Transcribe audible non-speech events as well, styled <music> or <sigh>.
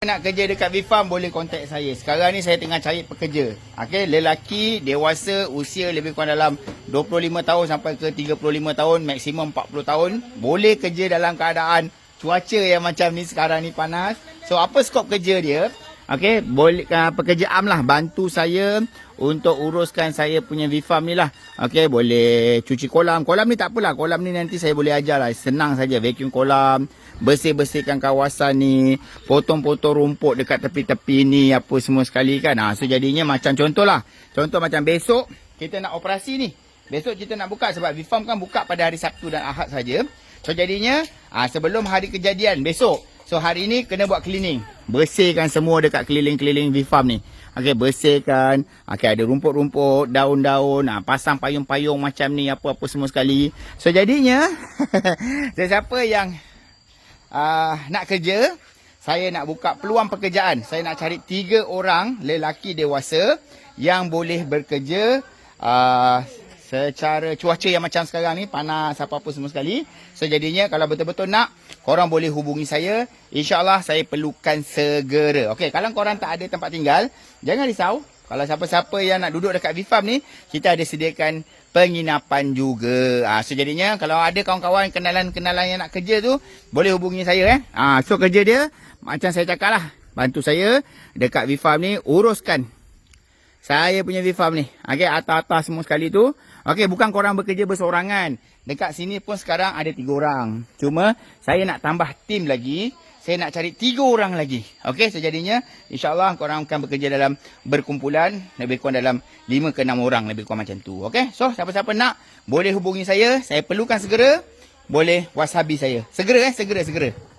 nak kerja dekat Vfarm boleh contact saya. Sekarang ni saya tengah cari pekerja. Okey, lelaki dewasa usia lebih kurang dalam 25 tahun sampai ke 35 tahun, maksimum 40 tahun, boleh kerja dalam keadaan cuaca yang macam ni sekarang ni panas. So apa skop kerja dia? Okey, boleh uh, pekerja am lah bantu saya untuk uruskan saya punya Vfarm ni lah. Okey, boleh cuci kolam. Kolam ni tak apalah. Kolam ni nanti saya boleh ajar lah. Senang saja vacuum kolam, bersih-bersihkan kawasan ni, potong-potong rumput dekat tepi-tepi ni apa semua sekali kan. Ha, so jadinya macam contoh lah. Contoh macam besok kita nak operasi ni. Besok kita nak buka sebab Vfarm kan buka pada hari Sabtu dan Ahad saja. So jadinya ha, sebelum hari kejadian besok. So hari ni kena buat cleaning. Bersihkan semua dekat keliling-keliling Vfarm ni. Okey, bersihkan. Okey, ada rumput-rumput, daun-daun, ha, pasang payung-payung macam ni apa-apa semua sekali. So jadinya <laughs> sesiapa yang uh, nak kerja, saya nak buka peluang pekerjaan. Saya nak cari tiga orang lelaki dewasa yang boleh bekerja uh, secara cuaca yang macam sekarang ni panas apa-apa semua sekali. So jadinya kalau betul-betul nak korang boleh hubungi saya. InsyaAllah saya perlukan segera. Okey, kalau korang tak ada tempat tinggal, jangan risau. Kalau siapa-siapa yang nak duduk dekat Vfarm ni, kita ada sediakan penginapan juga. Ha, so jadinya kalau ada kawan-kawan kenalan-kenalan yang nak kerja tu, boleh hubungi saya eh. Ha, so kerja dia macam saya cakap lah. Bantu saya dekat Vfarm ni uruskan saya punya Vfarm ni. Okey, atas-atas semua sekali tu. Okey, bukan korang bekerja bersorangan. Dekat sini pun sekarang ada tiga orang. Cuma saya nak tambah tim lagi. Saya nak cari tiga orang lagi. Okey, sejadinya insyaAllah korang akan bekerja dalam berkumpulan. Lebih kurang dalam lima ke enam orang. Lebih kurang macam tu. Okey, so siapa-siapa nak boleh hubungi saya. Saya perlukan segera. Boleh wasabi saya. Segera eh, segera, segera.